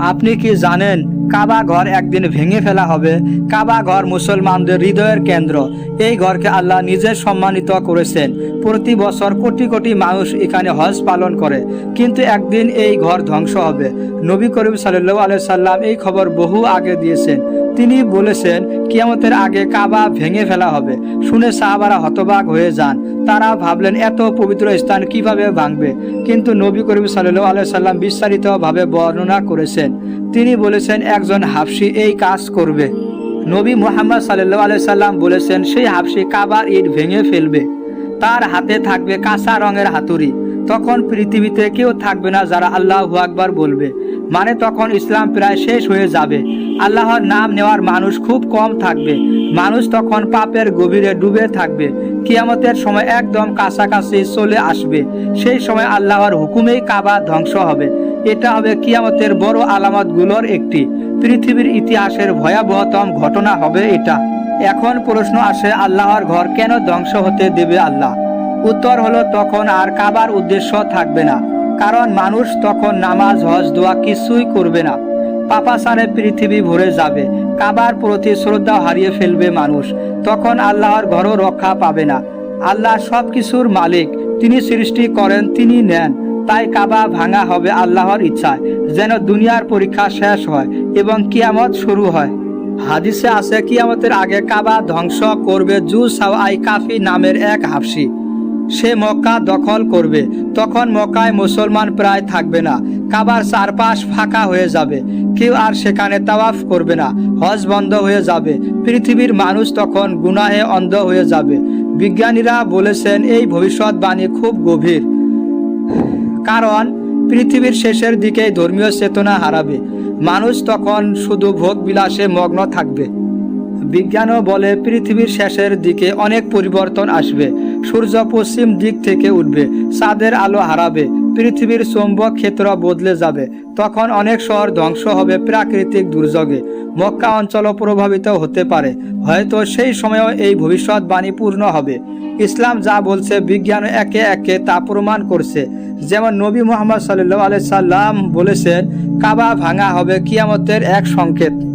আপনি কি জানেন কাবা ঘর একদিন ভেঙে ফেলা হবে? কাবা ঘর মুসলমানদের হৃদয়ের কেন্দ্র। এই ঘরকে আল্লাহ নিজে সম্মানিত করেছেন। প্রতি বছর কোটি কোটি মানুষ এখানে হজ পালন করে। কিন্তু একদিন এই ঘর ধ্বংস হবে। নবী করিম সাল্লু আলাই সাল্লাম এই খবর বহু আগে দিয়েছেন। তিনি বলেছেন, কিয়ামতের আগে কাবা ভেঙে ফেলা হবে। শুনে সাহাবারা হতবাক হয়ে যান। তারা ভাবলেন, এত পবিত্র স্থান কীভাবে ভাঙবে? কিন্তু নবী করিম সাল্লু আলাই সাল্লাম বিস্তারিতভাবে বর্ণনা করেছেন। তিনি বলেছেন, একজন হাফসি এই কাজ করবে। নবী মোহাম্মদ সাল্লু আলাই সাল্লাম বলেছেন, সেই হাফসি কাবার ইট ভেঙে ফেলবে। তার হাতে থাকবে কাঁচা রঙের হাতুড়ি। তখন পৃথিবীতে কেউ থাকবে না যারা আল্লাহ আকবার বলবে। মানে তখন ইসলাম প্রায় শেষ হয়ে যাবে। আল্লাহর নাম নেওয়ার মানুষ খুব কম থাকবে। মানুষ তখন পাপের গভীরে ডুবে থাকবে। কিয়ামতের সময় একদম কাছাকাছি চলে আসবে। সেই সময় আল্লাহর হুকুমেই কাবা ধ্বংস হবে। এটা হবে কিয়ামতের বড় আলামতগুলোর একটি। পৃথিবীর ইতিহাসের ভয়াবহতম ঘটনা হবে এটা। এখন প্রশ্ন আসে, আল্লাহর ঘর কেন ধ্বংস হতে দেবে আল্লাহ? উত্তর হলো তখন আর কাবার উদ্দেশ্য থাকবে না। কারণ মানুষ তখন নামাজ, হজ, দোয়া কিছুই করবে না। পাপাসারে পৃথিবী ভরে যাবে। কাবার প্রতি শ্রদ্ধা হারিয়ে ফেলবে মানুষ। তখন আল্লাহর ঘরও রক্ষা পাবে না। আল্লাহ সব কিছুর মালিক। তিনি সৃষ্টি করেন, তিনি নেন। তাই কাবা ভাঙা হবে আল্লাহর ইচ্ছায়, যেন দুনিয়ার পরীক্ষা শেষ হয় এবং কিয়ামত শুরু হয়। হাদিসে আছে, কিয়ামতের আগে কাবা ধ্বংস করবে জু আই কাফি নামের এক হাফসি। সে মক্কা দখল করবে। তখন মক্কায় মুসলমান প্রায় থাকবে না। কাবার চারপাশ ফাঁকা হয়ে যাবে। কেউ আর সেখানে তাওয়াফ করবে না। হজ বন্ধ হয়ে যাবে। পৃথিবীর মানুষ তখন গুনাহে অন্ধ হয়ে যাবে। বিজ্ঞানীরা বলেছেন, এই ভবিষ্যৎবাণী খুব গভীর। কারণ, পৃথিবীর শেষের দিকে ধর্মীয় চেতনা হারাবে। মানুষ তখন শুধু ভোগ বিলাসে মগ্ন থাকবে। বিজ্ঞানও বলে পৃথিবীর শেষের দিকে অনেক পরিবর্তন আসবে। সূর্য পশ্চিম দিক থেকে উঠবে, চাঁদের আলো হারাবে, পৃথিবীর চৌম্বক ক্ষেত্র বদলে যাবে। তখন অনেক শহর ধ্বংস হবে প্রাকৃতিক দুর্যোগে। মক্কা অঞ্চলও প্রভাবিত হতে পারে। হয়তো সেই সময়ও এই ভবিষ্যৎবাণী পূর্ণ হবে। ইসলাম যা বলছে, বিজ্ঞান একে একে তা প্রমাণ করছে। যেমন নবী মোহাম্মদ সাল্লু আলাই সাল্লাম বলেছেন, কাবা ভাঙা হবে কিয়ামতের এক সংকেত।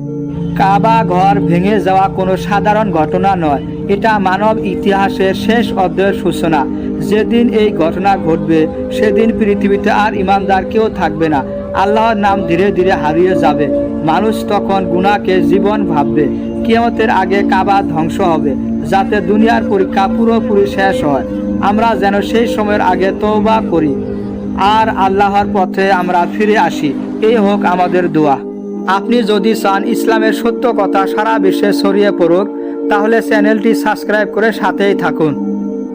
কাবা ঘর ভেঙে যাওয়া কোনো সাধারণ ঘটনা নয়। এটা মানব ইতিহাসের শেষ অধ্যায়ের সূচনা। যেদিন এই ঘটনা ঘটবে, সেদিন পৃথিবীতে আর ইমানদার কেউ থাকবে না। আল্লাহর নাম ধীরে ধীরে হারিয়ে যাবে। মানুষ তখন গুণাকে জীবন ভাববে। কিয়ামতের আগে কাবা ধ্বংস হবে, যাতে দুনিয়ার পরীক্ষা পুরোপুরি শেষ হয়। আমরা যেন সেই সময়ের আগে তওবা করি। আর আল্লাহর পথে আমরা ফিরে আসি। এই হোক আমাদের দোয়া। আপনি যদি চান ইসলামের সত্য কথা সারা বিশ্বে ছড়িয়ে পড়ুক, তাহলে চ্যানেলটি সাবস্ক্রাইব করে সাথেই থাকুন।